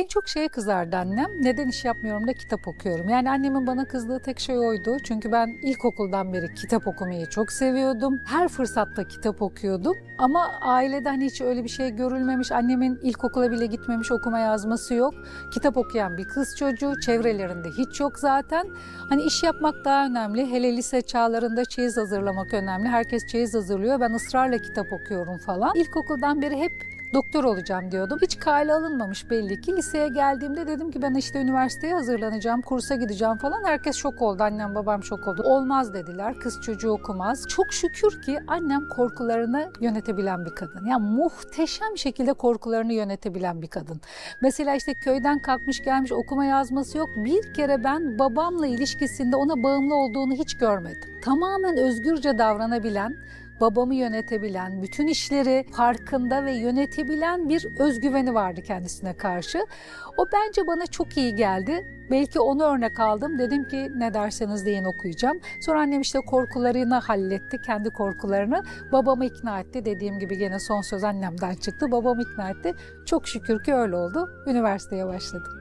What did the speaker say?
En çok şeye kızardı annem. Neden iş yapmıyorum da kitap okuyorum. Yani annemin bana kızdığı tek şey oydu. Çünkü ben ilkokuldan beri kitap okumayı çok seviyordum. Her fırsatta kitap okuyordum. Ama ailede hani hiç öyle bir şey görülmemiş. Annemin ilkokula bile gitmemiş okuma yazması yok. Kitap okuyan bir kız çocuğu. Çevrelerinde hiç yok zaten. Hani iş yapmak daha önemli. Hele lise çağlarında çeyiz hazırlamak önemli. Herkes çeyiz hazırlıyor. Ben ısrarla kitap okuyorum falan. İlkokuldan beri hep doktor olacağım diyordum. Hiç kale alınmamış belli ki. Liseye geldiğimde dedim ki ben işte üniversiteye hazırlanacağım, kursa gideceğim falan. Herkes şok oldu. Annem babam şok oldu. Olmaz dediler. Kız çocuğu okumaz. Çok şükür ki annem korkularını yönetebilen bir kadın. Yani muhteşem şekilde korkularını yönetebilen bir kadın. Mesela işte köyden kalkmış gelmiş okuma yazması yok. Bir kere ben babamla ilişkisinde ona bağımlı olduğunu hiç görmedim. Tamamen özgürce davranabilen, babamı yönetebilen, bütün işleri farkında ve yönetebilen bir özgüveni vardı kendisine karşı. O bence bana çok iyi geldi. Belki onu örnek aldım. Dedim ki ne derseniz deyin okuyacağım. Sonra annem işte korkularını halletti, kendi korkularını. Babamı ikna etti. Dediğim gibi gene son söz annemden çıktı. Babamı ikna etti. Çok şükür ki öyle oldu. Üniversiteye başladım.